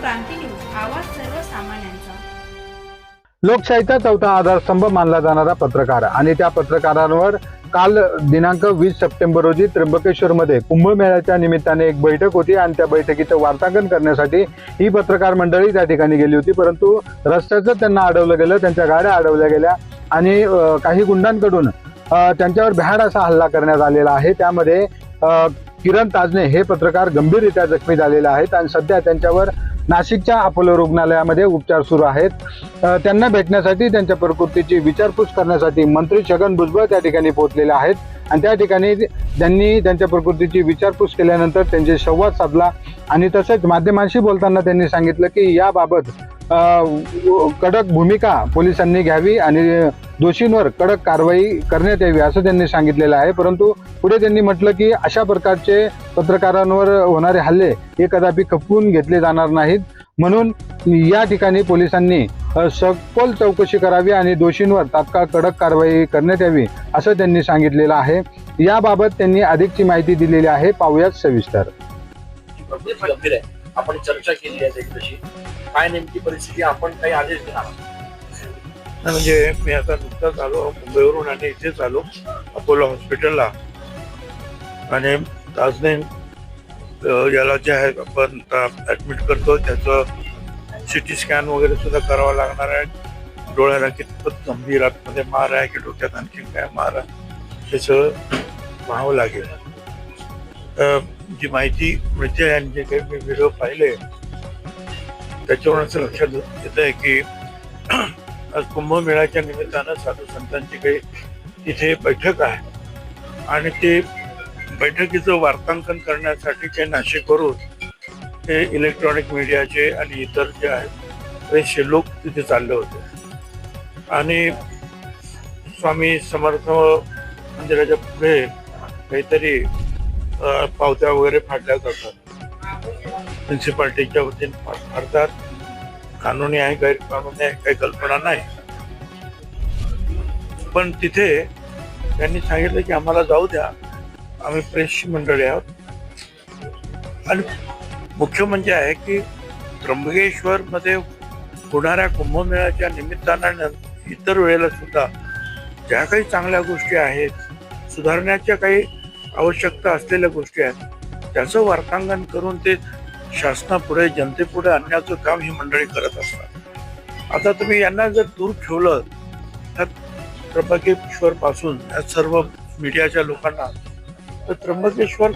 क्रांती news आवाज सर्वसामान्यांचा. लोकशाहीचा चौथा आधारस्तंभ मानला जाणारा पत्रकार आणि त्या पत्रकारांवर काल दिनांक वीस सप्टेंबर रोजी त्र्यंबकेश्वरमध्ये कुंभमेळ्याच्या निमित्ताने एक बैठक होती आणि त्या बैठकीचं वार्तांकन करण्यासाठी ही पत्रकार मंडळी त्या ठिकाणी गेली होती. परंतु रस्त्याचं त्यांना अडवलं गेलं त्यांच्या गाड्या अडवल्या गेल्या आणि काही गुंडांकडून त्यांच्यावर भ्याड असा हल्ला करण्यात आलेला आहे. त्यामध्ये किरण ताजने हे पत्रकार गंभीररित्या जखमी झालेले आहेत आणि सध्या त्यांच्यावर नाशिकच्या अपोलो रुग्णालयामध्ये उपचार सुरू आहेत. त्यांना भेटण्यासाठी त्यांच्या प्रकृतीची विचारपूस करण्यासाठी मंत्री छगन भुजबळ त्या ठिकाणी पोहोचलेले आहेत. आणि त्या ठिकाणी त्यांनी त्यांच्या प्रकृतीची विचारपूस केल्यानंतर त्यांचे संवाद साधला. आणि तसेच माध्यमांशी बोलताना त्यांनी सांगितलं की याबाबत कडक भूमिका पोलिसांनी घ्यावी आणि दोषींवर कडक कारवाई करण्यात यावी असं त्यांनी सांगितलेलं आहे. परंतु पुढे त्यांनी म्हटलं की अशा प्रकारचे पत्रकारांवर होणारे हल्ले हे कदापि खपवून घेतले जाणार नाहीत. म्हणून या ठिकाणी पोलिसांनी सखोल चौकशी करावी आणि दोषींवर तात्काळ कडक कारवाई करण्यात यावी असं त्यांनी सांगितलेलं आहे. याबाबत त्यांनी अधिकची माहिती दिलेली आहे. पाहूयात सविस्तर. आपण चर्चा केली आहे काय नेमकी परिस्थिती आपण काही आदेश देणार म्हणजे मी आता नुकताच आलो मुंबईवरून आणि इथेच आलो अपोलो हॉस्पिटलला. आणि ताजने याला जे आहे आपण ऍडमिट करतो त्याचं सिटी स्कॅन वगैरे सुद्धा करावं लागणार आहे. डोळ्याला कितपत गंभीर आतमध्ये मार आहे की डोक्यात आणखी काय मार आहे हे सगळं पाहावं लागेल. जी माहिती मिळते आणि जे काही मी व्हिडिओ पाहिले त्याच्यावरून असं लक्षात येत आहे की आज कुंभमेळ्याच्या निमित्तानं साधू संतांची काही तिथे बैठक आहे. आणि ते बैठकीचं वार्तांकन करण्यासाठी ते नाशिकवरून ते इलेक्ट्रॉनिक मीडियाचे आणि इतर जे आहेत बरेचसे लोक तिथे चालले होते. आणि स्वामी समर्थ मंदिराच्या पुढे काहीतरी पावत्या वगैरे फाडल्या जातात. म्युन्सिपाल्टीच्या वतीने फा- फाडतात. कानूनी आहे गैरकानूनी आहे काही कल्पना नाही. पण तिथे त्यांनी सांगितलं की आम्हाला जाऊ द्या. आम्ही प्रेसची मंडळी आहोत. आणि मुख्य म्हणजे आहे की त्र्यंबकेश्वरमध्ये होणाऱ्या कुंभमेळ्याच्या निमित्तानं इतर वेळेला सुद्धा ज्या काही चांगल्या गोष्टी आहेत सुधारण्याच्या काही आवश्यकता असलेल्या गोष्टी आहेत त्याचं वार्तांकन करून ते शासनापुढे जनतेपुढे आणण्याचं काम ही मंडळी करत असतात. आता तुम्ही यांना जर दूर ठेवलं तर त्र्यंबकेश्वर पासून या सर्व मीडियाच्या लोकांना तर त्र्यंबकेश्वर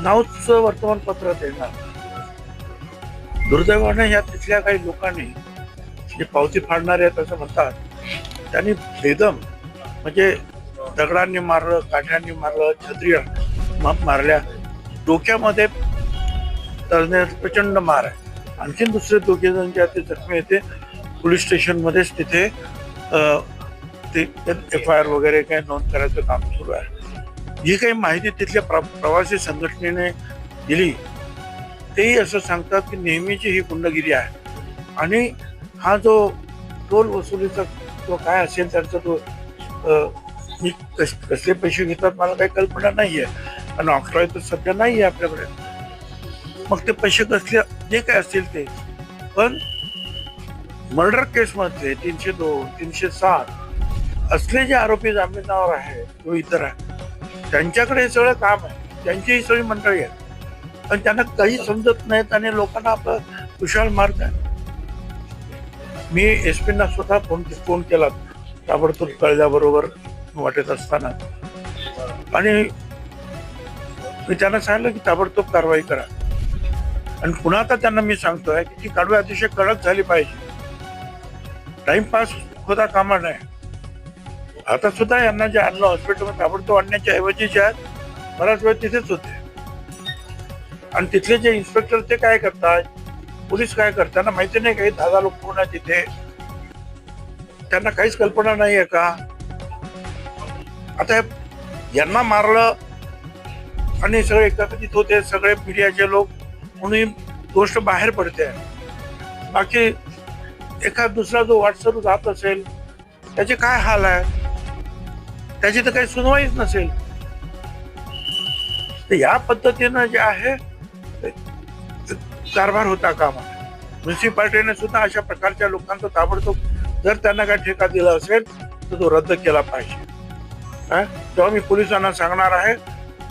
नावच वर्तमानपत्रात येणार दुर्दैवाने या तिथल्या काही लोकांनी जे पावती फाडणारे आहेत असं म्हणतात त्यांनी बेदम म्हणजे दगडांनी मारलं काठ्यांनी मारलं छत्री मारल्या डोक्यामध्ये तळण्यात प्रचंड मार आहे. आणखीन दुसरे दोघे जण जे आहेत ते जखमी येते पोलीस स्टेशनमध्येच तिथे ते एफ आय आर वगैरे काही नोंद करायचं काम सुरू आहे. जी काही माहिती तिथल्या प्र प्रवासी संघटनेने दिली तेही असं सांगतात की नेहमीची ही गुंडगिरी आहे. आणि हा जो टोल वसुलीचा तो काय असेल त्यांचा तो मी कस कसले पैसे घेतात मला काही कल्पना नाही आहे आणि ऑक्ट्रॉय तर सध्या नाही आहे आपल्याकडे. मग ते पैसे कसले जे काय असतील ते. पण मर्डर केसमध्ये तीनशे दोन तीनशे सात असले जे आरोपी जामिनावर आहे किंवा इतर आहे. त्यांच्याकडे हे सगळं काम आहे. त्यांची ही सगळी मंडळी आहे पण त्यांना काही समजत नाहीत आणि लोकांना आपलं कुशाल मार्ग आहे. मी एस पीना स्वतः फोन फोन केला. ताबडतोब कळल्याबरोबर वाटत असताना. आणि मी त्यांना सांगितलं की ताबडतोब कारवाई करा. आणि पुन्हा आता त्यांना मी सांगतोय की ती कडवे अतिशय कडक झाली पाहिजे. टाइमपास होता कामा नाही आता सुद्धा यांना जे आणलं हॉस्पिटलमध्ये ताबडतोब आणण्याच्या ऐवजी जे आहेत बराच वेळ तिथेच होते. आणि तिथले जे इन्स्पेक्टर ते काय करतात? पोलीस काय करतात? माहिती नाही काही दहा लोक कोण आहे तिथे? त्यांना काहीच कल्पना नाही आहे का? आता हे यांना मारलं आणि सगळे एकत्रित होते सगळे मीडियाचे लोक म्हणून ही गोष्ट बाहेर पडते. बाकी एखाद दुसरा जो व्हॉट्सअप जात असेल त्याचे काय हाल आहे? त्याची तर काही सुनवाईच नसेल. तर या पद्धतीनं जे आहे कारभार होता कामा म्युन्सिपाल्टीने सुद्धा अशा प्रकारच्या लोकांचा ताबडतोब जर त्यांना काय ठेका दिला असेल तर तो रद्द केला पाहिजे. तेव्हा मी पोलिसांना सांगणार आहे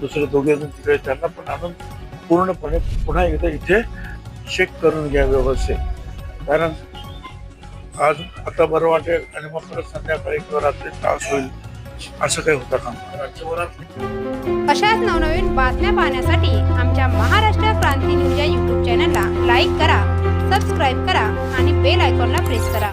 दुसरे दोघे जण तिकडे त्यांना पण आणून पूर्णपणे पुन्हा एकदा इथे चेक करून घ्या व्यवस्थित. कारण आज आता बरं वाटेल आणि मग परत संध्याकाळी किंवा रात्री त्रास होईल असं काही होतं का राज्यभरात अशाच नवनवीन बातम्या पाहण्यासाठी आमच्या महाराष्ट्र क्रांती न्यूज या यूट्यूब चॅनलला लाईक करा सबस्क्राईब करा आणि बेल आयकॉनला प्रेस करा.